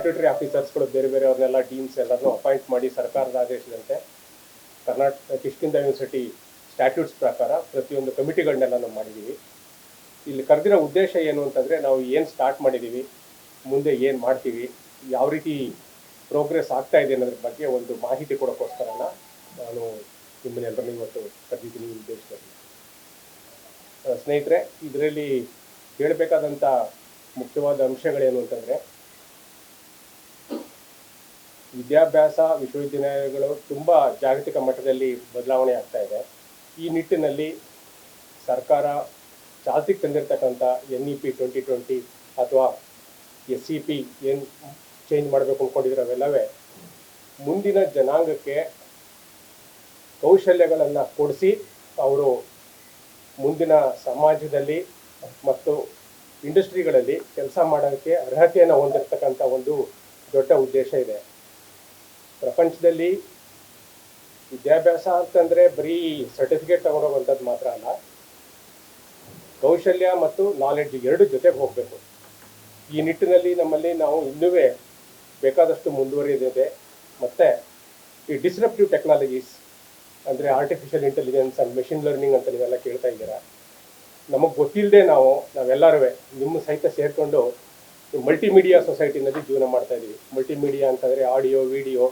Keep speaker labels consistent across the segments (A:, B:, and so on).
A: Statutory ಆಫೀಸರ್ಸ್ಗಳು ಬೇರೆ ಬೇರೆ ಅವ್ರನ್ನೆಲ್ಲ ಟೀಮ್ಸ್ ಎಲ್ಲರನ್ನೂ ಅಪಾಯಿಂಟ್ ಮಾಡಿ ಸರ್ಕಾರದ ಆದೇಶದಂತೆ ಕರ್ನಾಟಕ ಕಿಷ್ಕಿಂದ ಯೂನಿವರ್ಸಿಟಿ ಸ್ಟ್ಯಾಟ್ಯೂಟ್ಸ್ ಪ್ರಕಾರ ಪ್ರತಿಯೊಂದು ಕಮಿಟಿಗಳನ್ನೆಲ್ಲ ನಾವು ಮಾಡಿದ್ದೀವಿ ಇಲ್ಲಿ ಕರೆದಿರೋ ಉದ್ದೇಶ ಏನು ಅಂತಂದರೆ ನಾವು ಏನು ಸ್ಟಾರ್ಟ್ ಮಾಡಿದ್ದೀವಿ ಮುಂದೆ ಏನು ಮಾಡ್ತೀವಿ, ಯಾವ ರೀತಿ ಪ್ರೋಗ್ರೆಸ್ ಆಗ್ತಾ ಇದೆ ಅನ್ನೋದ್ರ ಬಗ್ಗೆ ಒಂದು ಮಾಹಿತಿ ಕೊಡೋಕ್ಕೋಸ್ಕರನ ನಾನು ನಿಮ್ಮನ್ನೆಲ್ಲರನ್ನೂ ಇವತ್ತು ಕರೆದಿದ್ದೀನಿ ಉದ್ದೇಶದಲ್ಲಿ. ಸ್ನೇಹಿತರೆ, ಇದರಲ್ಲಿ ಹೇಳಬೇಕಾದಂಥ ಮುಖ್ಯವಾದ ಅಂಶಗಳೇನು ಅಂತಂದರೆ ವಿದ್ಯಾಭ್ಯಾಸ ವಿಶ್ವವಿದ್ಯಾಲಯಗಳು ತುಂಬ ಜಾಗತಿಕ ಮಟ್ಟದಲ್ಲಿ ಬದಲಾವಣೆ ಆಗ್ತಾ ಇದೆ. ಈ ನಿಟ್ಟಿನಲ್ಲಿ ಸರ್ಕಾರ ಚಾಲ್ತಿಗೆ ತಂದಿರತಕ್ಕಂಥ N E P twenty twenty ಅಥವಾ ಎಸ್ ಸಿ ಪಿ ಏನು ಚೇಂಜ್ ಮಾಡಬೇಕು ಅಂದ್ಕೊಂಡಿದ್ರೆ ಅವೆಲ್ಲವೇ ಮುಂದಿನ ಜನಾಂಗಕ್ಕೆ ಕೌಶಲ್ಯಗಳನ್ನು ಕೊಡಿಸಿ ಅವರು ಮುಂದಿನ ಸಮಾಜದಲ್ಲಿ ಮತ್ತು ಇಂಡಸ್ಟ್ರಿಗಳಲ್ಲಿ ಕೆಲಸ ಮಾಡೋಕ್ಕೆ ಅರ್ಹತೆಯನ್ನು ಹೊಂದಿರತಕ್ಕಂಥ ಒಂದು ದೊಡ್ಡ ಉದ್ದೇಶ ಇದೆ. ಪ್ರಪಂಚದಲ್ಲಿ ವಿದ್ಯಾಭ್ಯಾಸ ಅಂತಂದರೆ ಬರೀ ಸರ್ಟಿಫಿಕೇಟ್ ತಗೊಂಡೋಗುವಂಥದ್ದು ಮಾತ್ರ ಅಲ್ಲ, ಕೌಶಲ್ಯ ಮತ್ತು ನಾಲೆಡ್ಜ್ ಎರಡು ಜೊತೆಗೆ ಹೋಗಬೇಕು. ಈ ನಿಟ್ಟಿನಲ್ಲಿ ನಮ್ಮಲ್ಲಿ ನಾವು ಇನ್ನೂ ಬೇಕಾದಷ್ಟು ಮುಂದುವರಿದಿದೆ. ಮತ್ತು ಈ ಡಿಸ್ರಪ್ಟಿವ್ ಟೆಕ್ನಾಲಜೀಸ್ ಅಂದರೆ artificial intelligence and machine learning ಅಂತ ನೀವೆಲ್ಲ ಕೇಳ್ತಾ ಇದ್ದೀರಾ? ನಮಗೆ ಗೊತ್ತಿಲ್ಲದೆ ನಾವು ನಾವೆಲ್ಲರೂ ನಿಮ್ಮ ಸಹಿತ ಸೇರಿಕೊಂಡು ಮಲ್ಟಿಮೀಡಿಯಾ ಸೊಸೈಟಿನಲ್ಲಿ ಜೀವನ ಮಾಡ್ತಾ ಇದ್ದೀವಿ ಮಲ್ಟಿಮೀಡಿಯಾ ಅಂತಂದರೆ ಆಡಿಯೋ ವಿಡಿಯೋ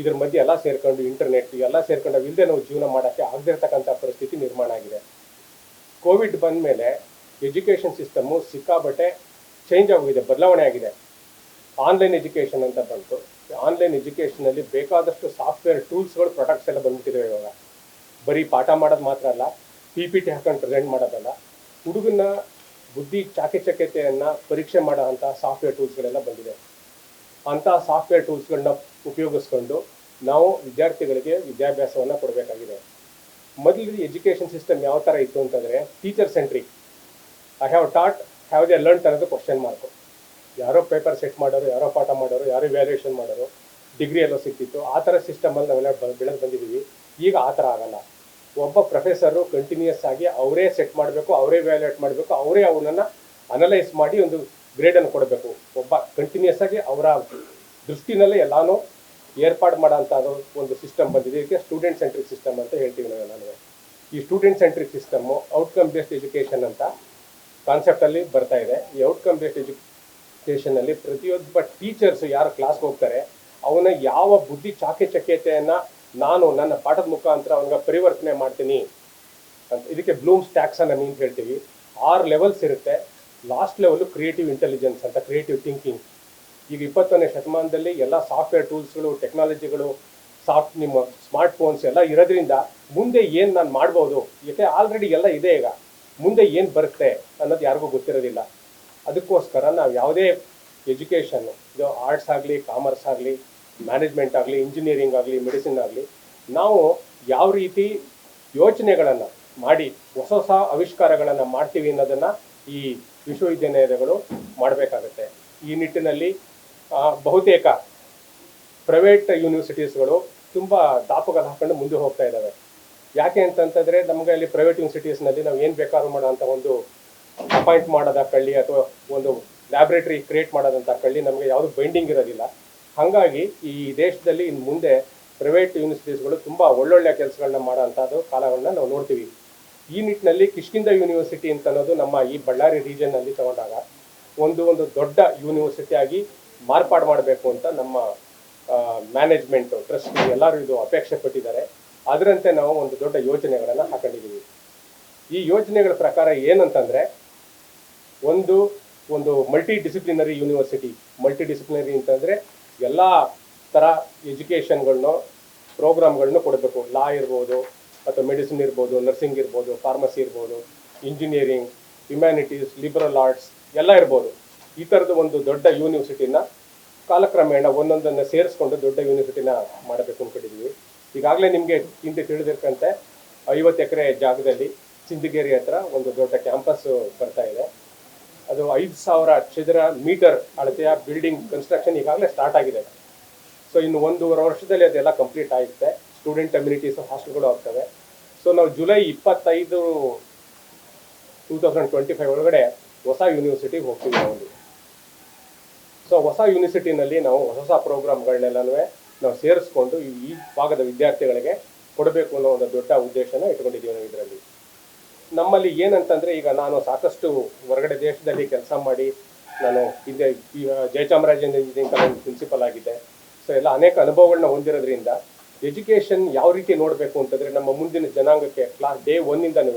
A: ಇದ್ರ ಮಧ್ಯೆ ಎಲ್ಲ ಸೇರ್ಕೊಂಡು ಇಂಟರ್ನೆಟ್ ಎಲ್ಲ ಸೇರ್ಕೊಂಡು ಇಲ್ಲದೆ ನಾವು ಜೀವನ ಮಾಡೋಕ್ಕೆ ಆಗದಿರ್ತಕ್ಕಂಥ ಪರಿಸ್ಥಿತಿ ನಿರ್ಮಾಣ ಆಗಿದೆ. ಕೋವಿಡ್ ಬಂದ ಮೇಲೆ ಎಜುಕೇಷನ್ ಸಿಸ್ಟಮು ಸಿಕ್ಕಾಬಟ್ಟೆ ಚೇಂಜ್ ಆಗೋಗಿದೆ, ಬದಲಾವಣೆ ಆಗಿದೆ. ಆನ್ಲೈನ್ ಎಜುಕೇಷನ್ ಅಂತ ಬಂತು. ಆನ್ಲೈನ್ ಎಜುಕೇಷನಲ್ಲಿ ಬೇಕಾದಷ್ಟು ಸಾಫ್ಟ್ವೇರ್ ಟೂಲ್ಸ್ಗಳು ಪ್ರಾಡಕ್ಟ್ಸ್ ಎಲ್ಲ ಬಂದ್ಬಿಟ್ಟಿದ್ದಾವೆ ಇವಾಗ. ಬರೀ ಪಾಠ ಮಾಡೋದು ಮಾತ್ರ ಅಲ್ಲ ಪಿ ಪಿ ಟಿ ಹಾಕೊಂಡು ಪ್ರೆಸೆಂಟ್ ಮಾಡೋದಲ್ಲ. ಹುಡುಗನ ಬುದ್ಧಿ ಚಾಕಚಕ್ಯತೆಯನ್ನು ಪರೀಕ್ಷೆ ಮಾಡೋ ಅಂಥ ಸಾಫ್ಟ್ವೇರ್ ಟೂಲ್ಸ್ಗಳೆಲ್ಲ ಬಂದಿದೆ. ಅಂಥ ಸಾಫ್ಟ್ವೇರ್ ಟೂಲ್ಸ್ಗಳನ್ನ ಉಪಯೋಗಿಸ್ಕೊಂಡು ನಾವು ವಿದ್ಯಾರ್ಥಿಗಳಿಗೆ ವಿದ್ಯಾಭ್ಯಾಸವನ್ನು ಕೊಡಬೇಕಾಗಿದೆ. ಮೊದಲು ಎಜುಕೇಷನ್ ಸಿಸ್ಟಮ್ ಯಾವ ಥರ ಇತ್ತು ಅಂತಂದರೆ teacher centric I have taught have they learn ಅನ್ನೋದು ಕ್ವಶನ್ ಮಾರ್ಕು ಯಾರೋ ಪೇಪರ್ ಸೆಟ್ ಮಾಡೋರು, ಯಾರೋ ಪಾಠ ಮಾಡೋರು, ಯಾರೋ ವ್ಯಾಲ್ಯೂಯೇಷನ್ ಮಾಡೋರು ಡಿಗ್ರಿ ಎಲ್ಲೋ ಸಿಕ್ತಿತ್ತು ಆ ಥರ ಸಿಸ್ಟಮಲ್ಲಿ ನಾವೆಲ್ಲ ಬೆಳೆದು ಬಂದಿದ್ದೀವಿ. ಈಗ ಆ ಥರ ಆಗಲ್ಲ. ಒಬ್ಬ ಪ್ರೊಫೆಸರು ಕಂಟಿನ್ಯೂಸ್ ಆಗಿ ಅವರೇ ಸೆಟ್ ಮಾಡಬೇಕು, ಅವರೇ ವ್ಯಾಲ್ಯೂಯೇಟ್ ಮಾಡಬೇಕು, ಅವರೇ ಅವನನ್ನು ಅನಲೈಸ್ ಮಾಡಿ ಒಂದು ಗ್ರೇಡನ್ನು ಕೊಡಬೇಕು. ಒಬ್ಬ ಕಂಟಿನ್ಯೂಸ್ ಆಗಿ ಅವರ ದೃಷ್ಟಿನಲ್ಲೇ ಎಲ್ಲಾನು ಏರ್ಪಾಡು ಮಾಡೋಂಥದ್ದು ಒಂದು ಸಿಸ್ಟಮ್ ಬಂದಿದೆ. ಇದಕ್ಕೆ ಸ್ಟೂಡೆಂಟ್ ಸೆಂಟ್ರಿಕ್ ಸಿಸ್ಟಮ್ ಅಂತ ಹೇಳ್ತೀವಿ ನಾವು ನಾನು ಈ student centric system outcome based education ಅಂತ ಕಾನ್ಸೆಪ್ಟಲ್ಲಿ ಬರ್ತಾ ಇದೆ. ಈ ಔಟ್ಕಮ್ ಬೇಸ್ಡ್ ಎಜುಕೇಷನಲ್ಲಿ ಪ್ರತಿಯೊಬ್ಬ ಟೀಚರ್ಸ್ ಯಾರು ಕ್ಲಾಸ್ಗೆ ಹೋಗ್ತಾರೆ, ಅವನ ಯಾವ ಬುದ್ಧಿ ಚಾಕೆ ಚಕ್ಯತೆಯನ್ನು ನಾನು ನನ್ನ ಪಾಠದ ಮುಖಾಂತರ ಅವನಿಗೆ ಪರಿವರ್ತನೆ ಮಾಡ್ತೀನಿ ಅಂತ ಇದಕ್ಕೆ ಬ್ಲೂಮ್ಸ್ ಟ್ಯಾಕ್ಸ್ ಮೀನ್ಸ್ ಹೇಳ್ತೀವಿ. ಆರು ಲೆವೆಲ್ಸ್ ಇರುತ್ತೆ. ಲಾಸ್ಟ್ ಲೆವೆಲ್ ಕ್ರಿಯೇಟಿವ್ ಇಂಟೆಲಿಜೆನ್ಸ್ ಅಂತ ಕ್ರಿಯೇಟಿವ್ ಥಿಂಕಿಂಗ್ ಈಗ ಇಪ್ಪತ್ತೊಂದನೇ ಶತಮಾನದಲ್ಲಿ ಎಲ್ಲ ಸಾಫ್ಟ್ವೇರ್ ಟೂಲ್ಸ್ಗಳು ಟೆಕ್ನಾಲಜಿಗಳು ಸಾಫ್ಟ್ ನಿಮ್ಮ ಸ್ಮಾರ್ಟ್ ಫೋನ್ಸ್ ಎಲ್ಲ ಇರೋದ್ರಿಂದ ಮುಂದೆ ಏನು ನಾನು ಮಾಡ್ಬೋದು? ಯಾಕೆ ಆಲ್ರೆಡಿ ಎಲ್ಲ ಇದೆ ಈಗ. ಮುಂದೆ ಏನು ಬರುತ್ತೆ ಅನ್ನೋದು ಯಾರಿಗೂ ಗೊತ್ತಿರೋದಿಲ್ಲ. ಅದಕ್ಕೋಸ್ಕರ ನಾವು ಯಾವುದೇ ಎಜುಕೇಷನ್ನು ಇದು ಆರ್ಟ್ಸ್ ಆಗಲಿ ಕಾಮರ್ಸ್ ಆಗಲಿ ಮ್ಯಾನೇಜ್ಮೆಂಟ್ ಆಗಲಿ ಇಂಜಿನಿಯರಿಂಗ್ ಆಗಲಿ ಮೆಡಿಸಿನ್ ಆಗಲಿ, ನಾವು ಯಾವ ರೀತಿ ಯೋಚನೆಗಳನ್ನು ಮಾಡಿ, ಹೊಸ ಹೊಸ ಆವಿಷ್ಕಾರಗಳನ್ನು ಮಾಡ್ತೀವಿ ಅನ್ನೋದನ್ನು ಈ ವಿಶ್ವವಿದ್ಯಾನಿಲಯಗಳು ಮಾಡಬೇಕಾಗತ್ತೆ. ಈ ನಿಟ್ಟಿನಲ್ಲಿ ಬಹುತೇಕ ಪ್ರೈವೇಟ್ ಯೂನಿವರ್ಸಿಟೀಸ್ಗಳು ತುಂಬ ದಾಪುಗಳು ಹಾಕೊಂಡು ಮುಂದೆ ಹೋಗ್ತಾ ಇದ್ದಾವೆ. ಯಾಕೆ ಅಂತಂತಂದರೆ ನಮಗೆ ಅಲ್ಲಿ ಪ್ರೈವೇಟ್ ಯೂನಿವರ್ಸಿಟೀಸ್ನಲ್ಲಿ ನಾವು ಏನು ಬೇಕಾದ್ರೂ ಮಾಡೋ ಅಂಥ ಒಂದು ಅಪಾಯಿಂಟ್ ಮಾಡೋದ ಕಳ್ಳಿ ಅಥವಾ ಒಂದು ಲ್ಯಾಬ್ರೇಟರಿ ಕ್ರಿಯೇಟ್ ಕಳ್ಳಿ ನಮಗೆ ಯಾವುದು ಬೈಂಡಿಂಗ್ ಇರೋದಿಲ್ಲ. ಹಾಗಾಗಿ ಈ ದೇಶದಲ್ಲಿ ಇನ್ನು ಮುಂದೆ ಪ್ರೈವೇಟ್ ಯೂನಿವರ್ಸಿಟೀಸ್ಗಳು ತುಂಬ ಒಳ್ಳೊಳ್ಳೆ ಕೆಲಸಗಳನ್ನ ಮಾಡೋ ಅಂಥದ್ದು ಕಾಲಗಳನ್ನ ನಾವು ನೋಡ್ತೀವಿ. ಈ ನಿಟ್ಟಿನಲ್ಲಿ ಕಿಷ್ಕಿಂದ ಯೂನಿವರ್ಸಿಟಿ ಅಂತ ಅನ್ನೋದು ನಮ್ಮ ಈ ಬಳ್ಳಾರಿ ರೀಜನ್ನಲ್ಲಿ ತಗೊಂಡಾಗ ಒಂದು ಒಂದು ದೊಡ್ಡ ಯೂನಿವರ್ಸಿಟಿ ಆಗಿ ಮಾರ್ಪಾಡು ಮಾಡಬೇಕು ಅಂತ ನಮ್ಮ ಮ್ಯಾನೇಜ್ಮೆಂಟ್ ಟ್ರಸ್ಟ್ ಎಲ್ಲರೂ ಇದು ಅಪೇಕ್ಷೆ ಪಟ್ಟಿದ್ದಾರೆ. ಅದರಂತೆ ನಾವು ಒಂದು ದೊಡ್ಡ ಯೋಜನೆಗಳನ್ನು ಹಾಕೊಂಡಿದ್ದೀವಿ. ಈ ಯೋಜನೆಗಳ ಪ್ರಕಾರ ಏನಂತಂದರೆ, ಒಂದು ಒಂದು multi disciplinary university multi disciplinary ಅಂತಂದರೆ ಎಲ್ಲ ಥರ ಎಜುಕೇಷನ್ಗಳನ್ನೂ ಪ್ರೋಗ್ರಾಮ್ಗಳನ್ನು ಕೊಡಬೇಕು. ಲಾ ಇರ್ಬೋದು, ಅಥವಾ ಮೆಡಿಸಿನ್ ಇರ್ಬೋದು ನರ್ಸಿಂಗ್ ಇರ್ಬೋದು ಫಾರ್ಮಸಿ ಇರ್ಬೋದು ಇಂಜಿನಿಯರಿಂಗ್ ಹ್ಯುಮ್ಯಾನಿಟೀಸ್ ಲಿಬರಲ್ ಆರ್ಟ್ಸ್ ಎಲ್ಲ ಇರ್ಬೋದು. ಈ ಥರದ ಒಂದು ದೊಡ್ಡ ಯೂನಿವರ್ಸಿಟಿನ ಕಾಲಕ್ರಮೇಣ ಒಂದೊಂದನ್ನು ಸೇರಿಸ್ಕೊಂಡು ದೊಡ್ಡ ಯೂನಿವರ್ಸಿಟಿನ ಮಾಡಬೇಕು ಅಂದ್ಕೊಂಡಿದ್ದೀವಿ ಈಗಾಗಲೇ ನಿಮಗೆ ಹಿಂದೆ ತಿಳಿದಿರ್ಕಂತೆ ಐವತ್ತು ಎಕರೆ ಜಾಗದಲ್ಲಿ ಸಿಂಧಗೇರಿ ಹತ್ರ ಒಂದು ದೊಡ್ಡ ಕ್ಯಾಂಪಸ್ ಬರ್ತಾ ಇದೆ. ಅದು ಐದು ಸಾವಿರ ಚದರ ಮೀಟರ್ ಅಳತೆಯ ಬಿಲ್ಡಿಂಗ್ ಕನ್ಸ್ಟ್ರಕ್ಷನ್ ಈಗಾಗಲೇ ಸ್ಟಾರ್ಟ್ ಆಗಿದೆ. ಸೊ ಇನ್ನು ಒಂದೂವರೆ ವರ್ಷದಲ್ಲಿ ಅದೆಲ್ಲ ಕಂಪ್ಲೀಟ್ ಆಗುತ್ತೆ. ಸ್ಟೂಡೆಂಟ್ ಕಮ್ಯುನಿಟೀಸ್ ಹಾಸ್ಟೆಲ್ಗಳು ಆಗ್ತವೆ. ಸೊ ನಾವು ಜುಲೈ ಇಪ್ಪತ್ತೈದು ಟೂ ತೌಸಂಡ್ ಟ್ವೆಂಟಿ ಫೈವ್ ಒಳಗಡೆ ಹೊಸ ಯೂನಿವರ್ಸಿಟಿಗೆ ಹೋಗ್ತೀವಿ ನಾವು. ಸೊ ಹೊಸ ಯೂನಿವರ್ಸಿಟಿನಲ್ಲಿ ನಾವು ಹೊಸ ಹೊಸ ಪ್ರೋಗ್ರಾಮ್ಗಳನ್ನೆಲ್ಲನೂ ನಾವು ಸೇರಿಸ್ಕೊಂಡು ಈ ಭಾಗದ ವಿದ್ಯಾರ್ಥಿಗಳಿಗೆ ಕೊಡಬೇಕು ಅನ್ನೋ ಒಂದು ದೊಡ್ಡ ಉದ್ದೇಶನ ಇಟ್ಕೊಂಡಿದ್ದೀವಿ ನಾವು ಇದರಲ್ಲಿ. ನಮ್ಮಲ್ಲಿ ಏನಂತಂದರೆ ಈಗ ನಾನು ಸಾಕಷ್ಟು ಹೊರಗಡೆ ದೇಶದಲ್ಲಿ ಕೆಲಸ ಮಾಡಿ ನಾನು ಹಿಂದೆ ಜಯಚಾಮರಾಜೇಂದ್ರ ಇಂಜಿನಿಯರಿಂಗ್ ಕಾಲೇಜ್ ಪ್ರಿನ್ಸಿಪಲ್ ಆಗಿದ್ದೆ. ಸೊ ಎಲ್ಲ ಅನೇಕ ಅನುಭವಗಳನ್ನ ಹೊಂದಿರೋದ್ರಿಂದ ಎಜುಕೇಷನ್ ಯಾವ ರೀತಿ ನೋಡಬೇಕು ಅಂತಂದರೆ ನಮ್ಮ ಮುಂದಿನ ಜನಾಂಗಕ್ಕೆ ಕ್ಲಾಸ್ ಡೇ ಒನ್ನಿಂದನೂ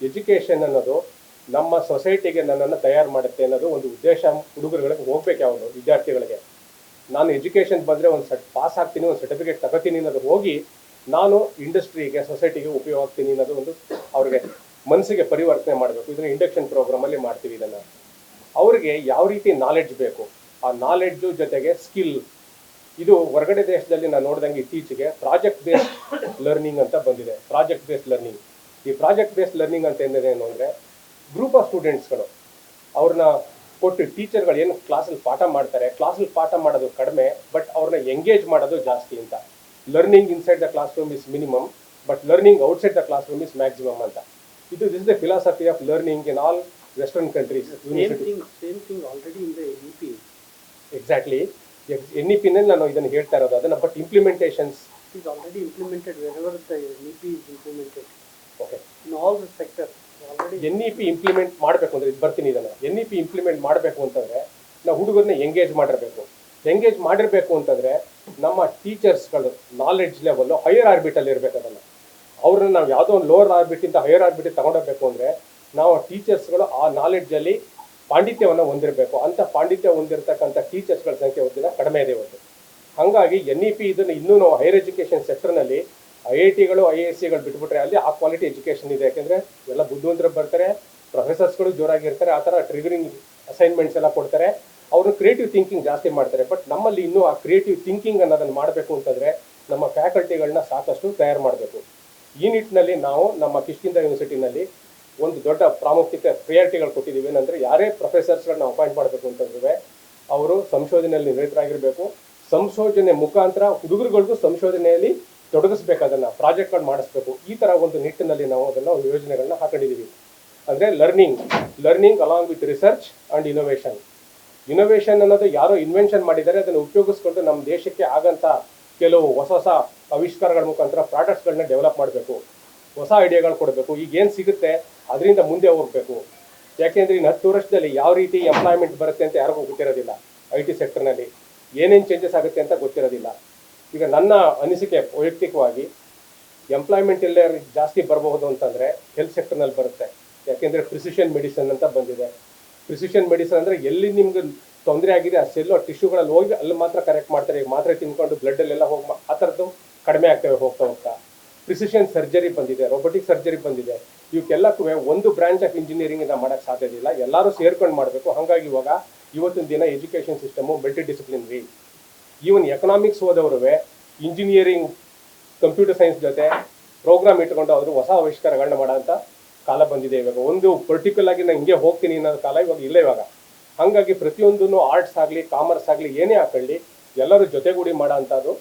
A: ಎಜುಕೇಷನ್ ಅನ್ನೋದು ನಮ್ಮ ಸೊಸೈಟಿಗೆ ನನ್ನನ್ನು ತಯಾರು ಮಾಡುತ್ತೆ ಅನ್ನೋದು ಒಂದು ಉದ್ದೇಶ ಹುಡುಗರುಗಳಿಗೆ ಹೋಗ್ಬೇಕು ಯಾವುದು, ವಿದ್ಯಾರ್ಥಿಗಳಿಗೆ. ನಾನು ಎಜುಕೇಷನ್ ಬಂದರೆ ಒಂದು ಸರ್ಟ್ ಪಾಸ್ ಆಗ್ತೀನಿ, ಒಂದು ಸರ್ಟಿಫಿಕೇಟ್ ತಗೋತೀನಿ ಅನ್ನೋದು ಹೋಗಿ ನಾನು ಇಂಡಸ್ಟ್ರಿಗೆ, ಸೊಸೈಟಿಗೆ ಉಪಯೋಗ ಆಗ್ತೀನಿ ಅನ್ನೋದು ಒಂದು ಅವ್ರಿಗೆ ಮನಸ್ಸಿಗೆ ಪರಿವರ್ತನೆ ಮಾಡಬೇಕು. ಇದನ್ನು ಇಂಡಕ್ಷನ್ ಪ್ರೋಗ್ರಾಮಲ್ಲಿ ಮಾಡ್ತೀವಿ ಇದನ್ನು. ಅವರಿಗೆ ಯಾವ ರೀತಿ ನಾಲೆಡ್ಜ್ ಬೇಕು? ಆ ನಾಲೆಡ್ಜು ಜೊತೆಗೆ ಸ್ಕಿಲ್ ಇದು ಹೊರಗಡೆ ದೇಶದಲ್ಲಿ ನಾನು ನೋಡಿದಂಗೆ ಇತ್ತೀಚೆಗೆ ಪ್ರಾಜೆಕ್ಟ್ ಬೇಸ್ಡ್ ಲರ್ನಿಂಗ್ ಅಂತ ಬಂದಿದೆ. ಪ್ರಾಜೆಕ್ಟ್ ಬೇಸ್ಡ್ ಲರ್ನಿಂಗ್ ಈ ಪ್ರಾಜೆಕ್ಟ್ ಬೇಸ್ಡ್ ಲರ್ನಿಂಗ್ ಅಂತ ಏನಿದೆ ಏನು ಅಂದರೆ ಗ್ರೂಪ್ ಆಫ್ ಸ್ಟೂಡೆಂಟ್ಸ್ಗಳು ಅವ್ರನ್ನ ಕೊಟ್ಟು ಟೀಚರ್ಗಳು ಏನು ಕ್ಲಾಸಲ್ಲಿ ಪಾಠ ಮಾಡ್ತಾರೆ ಕ್ಲಾಸಲ್ಲಿ ಪಾಠ ಮಾಡೋದು ಕಡಿಮೆ ಬಟ್ ಅವ್ರನ್ನ ಎಂಗೇಜ್ ಮಾಡೋದು ಜಾಸ್ತಿ ಅಂತ learning inside the class room is minimum but learning outside the class room is maximum ಅಂತ ಇದು this the philosophy of learning in all western countries. Exactly N E ಪಿನಲ್ಲಿ ನಾನು ಇದನ್ನು ಹೇಳ್ತಾ ಇರೋದು ಅದನ್ನು but implementations
B: implemented is already implemented N the P is implemented.
A: Okay
B: in all the already.
A: N E P implement ಮಾಡಬೇಕು ಅಂದರೆ, ಇದು ಬರ್ತೀನಿ ಇದನ್ನು. ಎನ್ ಇ ಪಿ ಇಂಪ್ಲಿಮೆಂಟ್ ಮಾಡಬೇಕು ಅಂತಂದರೆ, ನಾವು ಹುಡುಗರನ್ನ ಎಂಗೇಜ್ ಮಾಡಿರಬೇಕು. ಎಂಗೇಜ್ ಮಾಡಿರಬೇಕು ಅಂತಂದರೆ, ನಮ್ಮ ಟೀಚರ್ಸ್ಗಳು ನಾಲೆಡ್ಜ್ ಲೆವೆಲ್ಲು ಹೈಯರ್ ಆರ್ಬಿಟಲ್ಲಿ ಇರಬೇಕು ಅದನ್ನು. ಅವ್ರನ್ನ ನಾವು ಯಾವುದೋ ಒಂದು ಲೋವರ್ ಆರ್ಬಿಟಿಂದ ಹೈಯರ್ ಆರ್ಬಿಟಿಗೆ ತಗೊಂಡೋಗ್ಬೇಕು ಅಂದರೆ, ನಾವು ಟೀಚರ್ಸ್ಗಳು ಆ ನಾಲೆಡ್ಜಲ್ಲಿ ಪಾಂಡಿತ್ಯವನ್ನು ಹೊಂದಿರಬೇಕು. ಅಂಥ ಪಾಂಡಿತ್ಯ ಹೊಂದಿರತಕ್ಕಂಥ ಟೀಚರ್ಸ್ಗಳ ಸಂಖ್ಯೆ ಒಂದಿನ ಕಡಿಮೆ ಇದೆ ಇವತ್ತು. ಹಾಗಾಗಿ ಎನ್ ಇ ಪಿ ಇದನ್ನು ಇನ್ನೂ ನಾವು ಹೈಯರ್ ಎಜುಕೇಷನ್ ಸೆಕ್ಟರ್ನಲ್ಲಿ ಐ ಐ ಟಿಗಳು, ಐ ಎಸ್ ಸಿಗಳು ಬಿಟ್ಬಿಟ್ರೆ ಅಲ್ಲಿ ಆ ಕ್ವಾಲಿಟಿ ಎಜುಕೇಷನ್ ಇದೆ. ಯಾಕೆಂದರೆ ಎಲ್ಲ ಬುದ್ಧಿವಂತರು ಬರ್ತಾರೆ ಪ್ರೊಫೆಸರ್ಸ್ಗಳು ಜೋರಾಗಿರ್ತಾರೆ, ಆ ಥರ ಟ್ರಿಗರಿಂಗ್ ಅಸೈನ್ಮೆಂಟ್ಸ್ ಎಲ್ಲ ಕೊಡ್ತಾರೆ. ಅವರು ಕ್ರಿಯೇಟಿವ್ ಥಿಂಕಿಂಗ್ ಜಾಸ್ತಿ ಮಾಡ್ತಾರೆ. ಬಟ್ ನಮ್ಮಲ್ಲಿ ಇನ್ನೂ ಆ ಕ್ರಿಯೇಟಿವ್ ಥಿಂಕಿಂಗ್ ಅನ್ನೋದನ್ನು ಮಾಡಬೇಕು ಅಂತಂದರೆ ನಮ್ಮ ಫ್ಯಾಕಲ್ಟಿಗಳನ್ನ ಸಾಕಷ್ಟು ತಯಾರು ಮಾಡಬೇಕು. ಈ ನಿಟ್ಟಿನಲ್ಲಿ ನಾವು ನಮ್ಮ ಕಿಷ್ಕಿಂದ ಯೂನಿವರ್ಸಿಟಿನಲ್ಲಿ ಒಂದು ದೊಡ್ಡ ಪ್ರಾಮುಖ್ಯತೆ ಪ್ರಿಯಾರಿಟಿಗಳು ಕೊಟ್ಟಿದ್ದೀವಿ. ಏನಂದರೆ ಯಾರೇ ಪ್ರೊಫೆಸರ್ಸ್ಗಳನ್ನ ಅಪಾಯಿಂಟ್ ಮಾಡಬೇಕು ಅಂತಂದ್ರೆ ಅವರು ಸಂಶೋಧನೆಯಲ್ಲಿ ನಿರತರಾಗಿರಬೇಕು. ಸಂಶೋಧನೆ ಮುಖಾಂತರ ಹುಡುಗರುಗಳಿಗೂ ಸಂಶೋಧನೆಯಲ್ಲಿ ತೊಡಗಿಸ್ಬೇಕು ಅದನ್ನು ಪ್ರಾಜೆಕ್ಟ್ಗಳು ಮಾಡಿಸ್ಬೇಕು, ಈ ಥರ ಒಂದು ನಿಟ್ಟಿನಲ್ಲಿ ನಾವು ಅದನ್ನು ಯೋಜನೆಗಳನ್ನ ಹಾಕೊಂಡಿದ್ದೀವಿ ಅಂದರೆ learning learning along with research and innovation innovation ಅನ್ನೋದು ಯಾರೋ ಇನ್ವೆನ್ಷನ್ ಮಾಡಿದ್ದಾರೆ, ಅದನ್ನು ಉಪಯೋಗಿಸ್ಕೊಂಡು ನಮ್ಮ ದೇಶಕ್ಕೆ ಆಗಂತ ಕೆಲವು ಹೊಸ ಹೊಸ ಆವಿಷ್ಕಾರಗಳ ಮುಖಾಂತರ ಪ್ರಾಡಕ್ಟ್ಸ್ಗಳನ್ನ ಡೆವಲಪ್ ಮಾಡಬೇಕು. ಹೊಸ ಐಡಿಯಾಗಳು ಕೊಡಬೇಕು. ಈಗ ಏನು ಸಿಗುತ್ತೆ, ಅದರಿಂದ ಮುಂದೆ ಹೋಗಬೇಕು. ಯಾಕೆಂದರೆ ಇನ್ನು ಹತ್ತು ವರ್ಷದಲ್ಲಿ ಯಾವ ರೀತಿ ಎಂಪ್ಲಾಯ್ಮೆಂಟ್ ಬರುತ್ತೆ ಅಂತ ಯಾರಿಗೂ ಗೊತ್ತಿರೋದಿಲ್ಲ ಐ ಟಿ ಸೆಕ್ಟರ್ನಲ್ಲಿ ಏನೇನು ಚೇಂಜಸ್ ಆಗುತ್ತೆ ಅಂತ ಗೊತ್ತಿರೋದಿಲ್ಲ. ಈಗ ನನ್ನ ಅನಿಸಿಕೆ ವೈಯಕ್ತಿಕವಾಗಿ ಎಂಪ್ಲಾಯ್ಮೆಂಟ್ ಎಲ್ಲ ಜಾಸ್ತಿ ಬರಬಹುದು ಅಂತಂದರೆ ಹೆಲ್ತ್ ಸೆಕ್ಟರ್ನಲ್ಲಿ ಬರುತ್ತೆ. ಯಾಕೆಂದರೆ ಪ್ರಿಸಿಷನ್ ಮೆಡಿಸನ್ ಅಂತ ಬಂದಿದೆ. ಪ್ರಿಸಿಷನ್ ಮೆಡಿಸನ್ ಅಂದರೆ ಎಲ್ಲಿ ನಿಮ್ಗೆ ತೊಂದರೆ ಆಗಿದೆ, ಆ ಸೆಲ್ಲು ಟಿಶ್ಯೂಗಳಲ್ಲಿ ಹೋಗಿ ಅಲ್ಲಿ ಮಾತ್ರ ಕರೆಕ್ಟ್ ಮಾಡ್ತಾರೆ. ಈಗ ಮಾತ್ರೆ ತಿನ್ಕೊಂಡು ಬ್ಲಡ್ಡಲ್ಲೆಲ್ಲ ಹೋಗಿ ಆ ಥರದ್ದು ಕಡಿಮೆ ಆಗ್ತವೆ ಹೋಗ್ತಾ ಹೋಗ್ತಾ ಪ್ರಿಸಿಷನ್ ಸರ್ಜರಿ ಬಂದಿದೆ ರೋಬೋಟಿಕ್ ಸರ್ಜರಿ ಬಂದಿದೆ. ಇವಕ್ಕೆಲ್ಲಕ್ಕೂ ಒಂದು ಬ್ರಾಂಚ್ ಆಫ್ ಇಂಜಿನಿಯರಿಂಗ್ ಇಂದ ಮಾಡೋಕ್ಕೆ ಸಾಧ್ಯ ಇಲ್ಲ ಎಲ್ಲರೂ ಸೇರ್ಕೊಂಡು ಮಾಡಬೇಕು. ಹಾಗಾಗಿ ಇವಾಗ ಇವತ್ತಿನ ದಿನ education system multi disciplinary even economics ಓದವರು engineering computer science ಜೊತೆ ಪ್ರೋಗ್ರಾಮ್ ಇಟ್ಕೊಂಡು ಅವರು ಹೊಸ ಆವಿಷ್ಕಾರಗಳನ್ನ ಮಾಡೋಂಥ ಕಾಲ ಬಂದಿದೆ ಇವಾಗ. ಒಂದು ಪರ್ಟಿಕ್ಯುಲರ್ ಆಗಿ ನಾನು ಹಿಂಗೆ ಹೋಗ್ತೀನಿ ಅನ್ನೋ ಕಾಲ ಇವಾಗ ಇಲ್ಲ ಇವಾಗ. ಹಾಗಾಗಿ ಪ್ರತಿಯೊಂದನ್ನು ಆರ್ಟ್ಸ್ ಆಗಲಿ ಕಾಮರ್ಸ್ ಆಗಲಿ, ಏನೇ ಹಾಕೊಳ್ಳಿ, ಎಲ್ಲರೂ ಜೊತೆಗೂಡಿ ಮಾಡೋ ಅಂಥದ್ದು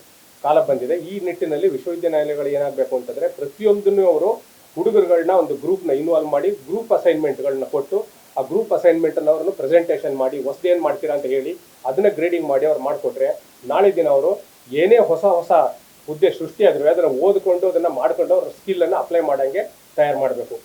A: ಕಾಲ ಬಂದಿದೆ. ಈ ನಿಟ್ಟಿನಲ್ಲಿ ವಿಶ್ವವಿದ್ಯಾನಿಲಯಗಳು ಏನಾಗಬೇಕು ಅಂತಂದರೆ ಪ್ರತಿಯೊಂದನ್ನು ಅವರು ಹುಡುಗರುಗಳನ್ನ ಒಂದು ಗ್ರೂಪ್ನ ಇನ್ವಾಲ್ವ್ ಮಾಡಿ ಗ್ರೂಪ್ ಅಸೈನ್ಮೆಂಟ್ಗಳನ್ನ ಕೊಟ್ಟು ಆ ಗ್ರೂಪ್ ಅಸೈನ್ಮೆಂಟ್ ಅನ್ನು ಅವರನ್ನು ಪ್ರೆಸೆಂಟೇಷನ್ ಮಾಡಿ, ಹೊಸದು ಏನು ಮಾಡ್ತೀರಾ ಅಂತ ಹೇಳಿ ಅದನ್ನ ಗ್ರೇಡಿಂಗ್ ಮಾಡಿ ಅವ್ರು ಮಾಡಿಕೊಟ್ರೆ ನಾಳೆ ದಿನ ಅವರು ಏನೇ ಹೊಸ ಹೊಸ ಹುದ್ದೆ ಸೃಷ್ಟಿಯಾದ್ರು ಅದನ್ನು ಓದ್ಕೊಂಡು, ಅದನ್ನ ಮಾಡ್ಕೊಂಡು ಅವ್ರ ಸ್ಕಿಲ್ಲನ್ನು ಅಪ್ಲೈ ಮಾಡಂಗೆ ತಯಾರು ಮಾಡಬೇಕು.